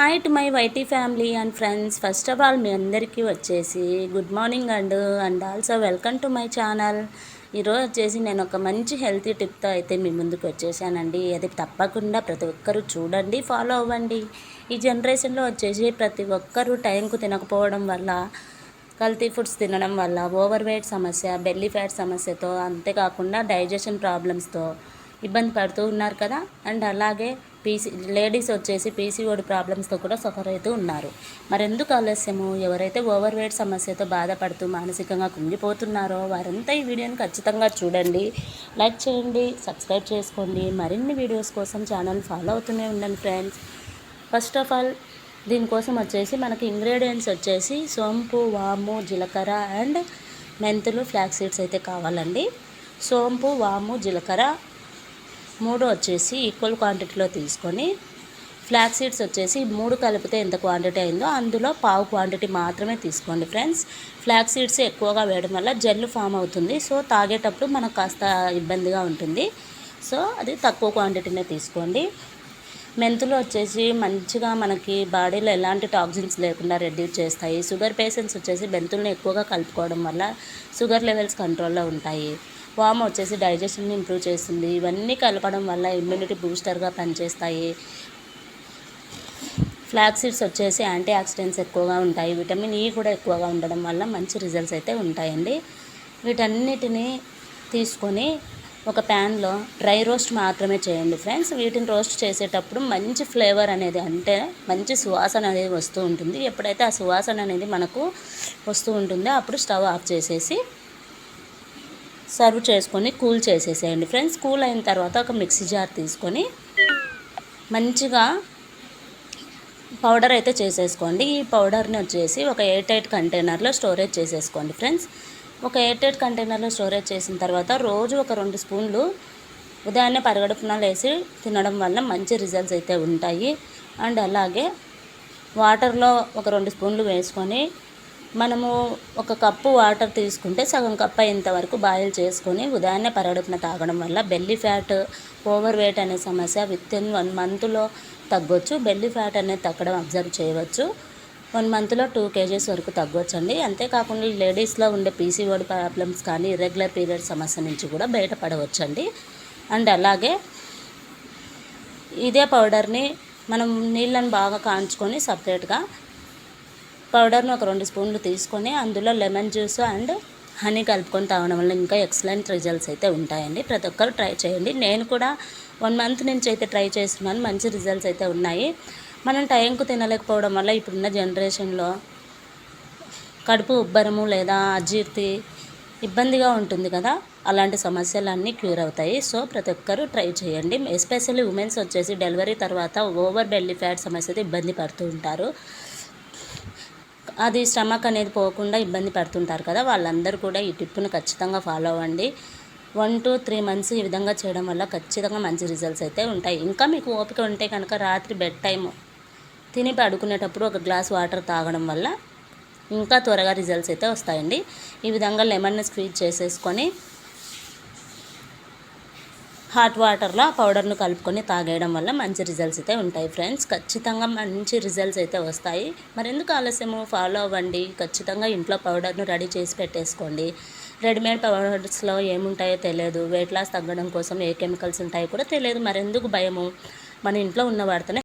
Hi to my YT family and friends first of all మీ అందరికీ వచ్చేసి good morning and and also welcome to my channel ఈరోజు వచ్చేసి నేను ఒక మంచి హెల్తీ టిప్తో అయితే మీ ముందుకు వచ్చేసానండి. అది తప్పకుండా ప్రతి ఒక్కరూ చూడండి ఫాలో అవ్వండి. ఈ జనరేషన్లో వచ్చేసి ప్రతి ఒక్కరూ టైంకు తినకపోవడం వల్ల కల్తీ ఫుడ్స్ తినడం వల్ల ఓవర్ వెయిట్ సమస్య బెల్లీ ఫ్యాట్ సమస్యతో అంతేకాకుండా డైజెషన్ ప్రాబ్లమ్స్తో ఇబ్బంది పడుతూ ఉన్నారు కదా. అండ్ అలాగే పీసీ లేడీస్ వచ్చేసి పీసీఓడి ప్రాబ్లమ్స్తో కూడా సఫర్ అవుతూ ఉన్నారు. మరెందుకు ఆలస్యము? ఎవరైతే ఓవర్ వెయిట్ సమస్యతో బాధపడుతూ మానసికంగా కుంగిపోతున్నారో వారంతా ఈ వీడియోని ఖచ్చితంగా చూడండి. లైక్ చేయండి సబ్స్క్రైబ్ చేసుకోండి. మరిన్ని వీడియోస్ కోసం ఛానల్ ఫాలో అవుతూనే ఉండండి ఫ్రెండ్స్. ఫస్ట్ ఆఫ్ ఆల్ దీనికోసం వచ్చేసి మనకి ఇంగ్రీడియంట్స్ వచ్చేసి సోంపు వాము జీలకర్ర అండ్ మెంతులు ఫ్లాక్ సీడ్స్ అయితే కావాలండి. సోంపు వాము జీలకర్ర మూడు వచ్చేసి ఈక్వల్ క్వాంటిటీలో తీసుకొని ఫ్లాక్ సీడ్స్ వచ్చేసి మూడు కలిపితే ఎంత క్వాంటిటీ అయిందో అందులో పావు క్వాంటిటీ మాత్రమే తీసుకోండి ఫ్రెండ్స్ ఫ్లాక్ సీడ్స్ ఎక్కువగా వేయడం వల్ల జెల్లు ఫామ్ అవుతుంది. సో తాగేటప్పుడు మనకు కాస్త ఇబ్బందిగా ఉంటుంది. సో అది తక్కువ క్వాంటిటీనే తీసుకోండి. మెంతులు వచ్చేసి మంచిగా మనకి బాడీలో ఎలాంటి టాక్సిన్స్ లేకుండా రెడ్యూస్ చేస్తాయి. షుగర్ పేషెంట్స్ వచ్చేసి మెంతుల్ని ఎక్కువగా కలుపుకోవడం వల్ల షుగర్ లెవెల్స్ కంట్రోల్లో ఉంటాయి. వామ్ వచ్చేసి డైజెషన్ని ఇంప్రూవ్ చేస్తుంది. ఇవన్నీ కలపడం వల్ల ఇమ్యూనిటీ బూస్టర్గా పనిచేస్తాయి. ఫ్లాక్ సీడ్స్ వచ్చేసి యాంటీ ఆక్సిడెంట్స్ ఎక్కువగా ఉంటాయి. విటమిన్ ఈ కూడా ఎక్కువగా ఉండడం వల్ల మంచి రిజల్ట్స్ అయితే ఉంటాయండి. వీటన్నిటిని తీసుకొని ఒక ప్యాన్లో డ్రై రోస్ట్ మాత్రమే చేయండి ఫ్రెండ్స్. వీటిని రోస్ట్ చేసేటప్పుడు మంచి ఫ్లేవర్ అనేది అంటే మంచి సువాసన అనేది వస్తూ ఉంటుంది. ఎప్పుడైతే ఆ సువాసన అనేది మనకు వస్తూ ఉంటుందో అప్పుడు స్టవ్ ఆఫ్ చేసేసి సర్వ్ చేసుకొని కూల్ చేసేసేయండి ఫ్రెండ్స్. కూల్ అయిన తర్వాత ఒక మిక్సీ జార్ తీసుకొని మంచిగా పౌడర్ అయితే చేసేసుకోండి. ఈ పౌడర్ని వచ్చేసి ఒక ఎయిట్ ఎయిట్ కంటైనర్లో స్టోరేజ్ చేసేసుకోండి ఫ్రెండ్స్. ఒక ఎయిర్టైట్ కంటైనర్లో స్టోరేజ్ చేసిన తర్వాత రోజు ఒక రెండు స్పూన్లు ఉదయాన్నే పరగడుపున వేసి తినడం వల్ల మంచి రిజల్ట్స్ అయితే ఉంటాయి. అండ్ అలాగే వాటర్లో ఒక రెండు స్పూన్లు వేసుకొని మనము ఒక కప్పు వాటర్ తీసుకుంటే సగం కప్పు అయ్యేంత వరకు బాయిల్ చేసుకొని ఉదయాన్నే పరగడుపున తాగడం వల్ల బెల్లీ ఫ్యాట్ ఓవర్ వెయిట్ అనే సమస్య విత్ ఇన్ వన్ మంత్లో తగ్గొచ్చు. బెల్లీ ఫ్యాట్ అనేది తగ్గడం అబ్జర్వ్ చేయవచ్చు. వన్ మంత్లో టూ కేజీస్ వరకు తగ్గొచ్చండి. అంతేకాకుండా లేడీస్లో ఉండే పీసీఓడి ప్రాబ్లమ్స్ కానీ ఇర్రెగ్యులర్ పీరియడ్ సమస్య నుంచి కూడా బయటపడవచ్చండి. అండ్ అలాగే ఇదే పౌడర్ని మనం నీళ్ళని బాగా కాంచుకొని సపరేట్గా పౌడర్ని ఒక రెండు స్పూన్లు తీసుకొని అందులో లెమన్ జ్యూస్ అండ్ హనీ కలుపుకొని తాగడం వల్ల ఇంకా ఎక్సలెంట్ రిజల్ట్స్ అయితే ఉంటాయండి. ప్రతి ఒక్కరు ట్రై చేయండి. నేను కూడా వన్ మంత్ నుంచి అయితే ట్రై చేస్తున్నాను. మంచి రిజల్ట్స్ అయితే ఉన్నాయి. మనం టైంకు తినలేకపోవడం వల్ల ఇప్పుడున్న జనరేషన్లో కడుపు ఉబ్బరము లేదా అజీర్తి ఇబ్బందిగా ఉంటుంది కదా. అలాంటి సమస్యలన్నీ క్యూర్ అవుతాయి. సో ప్రతి ఒక్కరూ ట్రై చేయండి. ఎస్పెషల్లీ ఉమెన్స్ వచ్చేసి డెలివరీ తర్వాత ఓవర్ బెల్లీ ఫ్యాట్ సమస్యతో ఇబ్బంది పడుతూ ఉంటారు. అది స్టమక్ అనేది పోకుండా ఇబ్బంది పడుతుంటారు కదా. వాళ్ళందరూ కూడా ఈ టిప్పును ఖచ్చితంగా ఫాలో అవ్వండి. వన్ టు త్రీ మంత్స్ ఈ విధంగా చేయడం వల్ల ఖచ్చితంగా మంచి రిజల్ట్స్ అయితే ఉంటాయి. ఇంకా మీకు ఓపిక ఉంటే కనుక రాత్రి బెడ్ టైం తిని పడుకునేటప్పుడు ఒక గ్లాస్ వాటర్ తాగడం వల్ల ఇంకా త్వరగా రిజల్ట్స్ అయితే వస్తాయండి. ఈ విధంగా లెమన్ని స్క్వీజ్ చేసేసుకొని హాట్ వాటర్లో ఆ పౌడర్ను కలుపుకొని తాగేయడం వల్ల మంచి రిజల్ట్స్ అయితే ఉంటాయి ఫ్రెండ్స్. ఖచ్చితంగా మంచి రిజల్ట్స్ అయితే వస్తాయి. మరి ఎందుకు ఆలస్యము? ఫాలో అవ్వండి. ఖచ్చితంగా ఇంట్లో పౌడర్ను రెడీ చేసి పెట్టేసుకోండి. రెడీమేడ్ పౌడర్స్లో ఏముంటాయో తెలియదు. వెయిట్ లాస్ తగ్గడం కోసం ఏ కెమికల్స్ ఉంటాయో కూడా తెలియదు. మరెందుకు భయము? మన ఇంట్లో ఉన్న వాడితేనే